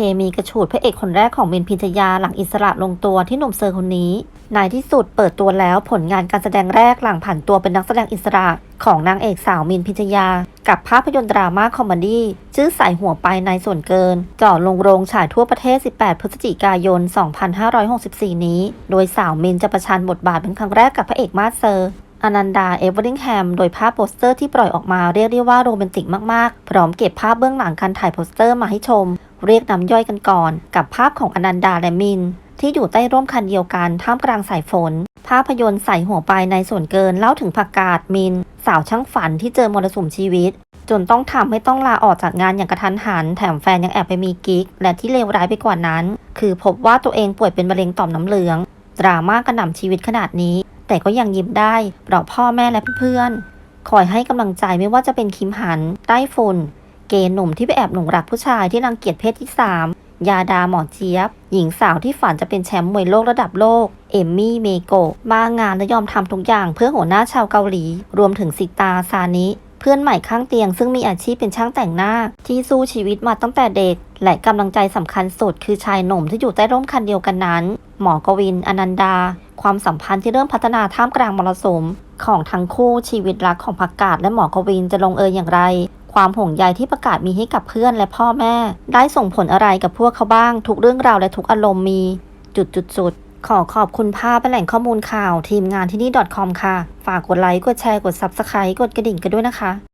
เคมีกระฉูดพระเอกคนแรกของมินพิทยาหลังอิสระลงตัวที่หนุ่มเซอร์คนนี้ในที่สุดเปิดตัวแล้วผลงานการแสดงแรกหลังผ่านตัวเป็นนักแสดงอิสระของนางเอกสาวมินพิทยา กับภาพยนตร์ดราม่าคอมเมดี้ชื่อสายหัวไปในส่วนเกินจ่อลงโรงฉายทั่วประเทศ 18 พฤศจิกายน 2564 นี้ โดยสาวมินจะประชันบทบาทเป็นครั้งแรกกับพระเอกมาสเซอร์อนันดา เอเวอริงแฮม โดยภาพโปสเตอร์ที่ปล่อยออกมาเรียกได้ว่าโรแมนติกมาก ๆ พร้อมเก็บภาพเบื้องหลังการถ่ายโปสเตอร์มาให้ชม เรียกน้ำย่อยกันก่อน กับภาพของอนันดาและมิน ที่อยู่ใต้ร่มคันเดียวกันท่ามกลางสายฝน ภาพยนตร์ใส่หัวไปในส่วนเกินเล่าถึงผักกาดมิน สาวช่างฝันที่เจอมรสุมชีวิต จนต้องทำให้ต้องลาออกจากงานอย่างกระทันหัน แถมแฟนยังแอบไปมีกิ๊ก และที่เลวร้ายไปกว่านั้น คือพบว่าตัวเองป่วยเป็นมะเร็งต่อมน้ำเหลือง ดราม่ากระหน่ำชีวิตขนาดนี้ แต่ก็ยังยิ้มได้เพราะพ่อแม่และเพื่อนๆคอยให้กำลังใจไม่ว่าจะเป็นคิมหัน ใต้ฝุ่น เกย์หนุ่มที่ไปแอบหลงรักผู้ชายที่รังเกียจเพศที่ 3 ยาดาหมอเจี๊ยบ หญิงสาวที่ฝันจะเป็นแชมป์มวยโลกระดับโลก เอมมี่เมโกะมางานและยอมทำทุกอย่างเพื่อหัวหน้าชาวเกาหลี รวมถึงสิตาซานิเพื่อนใหม่ข้างเตียงซึ่งมีอาชีพเป็นช่างแต่งหน้า ที่สู้ชีวิตมาตั้งแต่เด็ก และกำลังใจสำคัญสุดคือชายหนุ่มที่อยู่ใต้ร่มคันเดียวกันนั้น หมอกวิน อนันดา ความสัมพันธ์ที่เริ่มพัฒนาท่ามกลางมรสุม ของทั้งคู่ชีวิตรักของพักกาดและหมอกวินจะลงเอยอย่างไร ความห่วงใยที่ประกาศมีให้กับเพื่อนและพ่อแม่ ได้ส่งผลอะไรกับพวกเขาบ้าง ทุกเรื่องราวและทุกอารมณ์มี จุดจุดจุดขอขอบคุณภาพและแหล่งข้อมูลข่าว ทีมงานที่นี่ .com ค่ะ ฝากกดไลค์ กดแชร์ กด Subscribe กดกระดิ่งกันด้วยนะคะ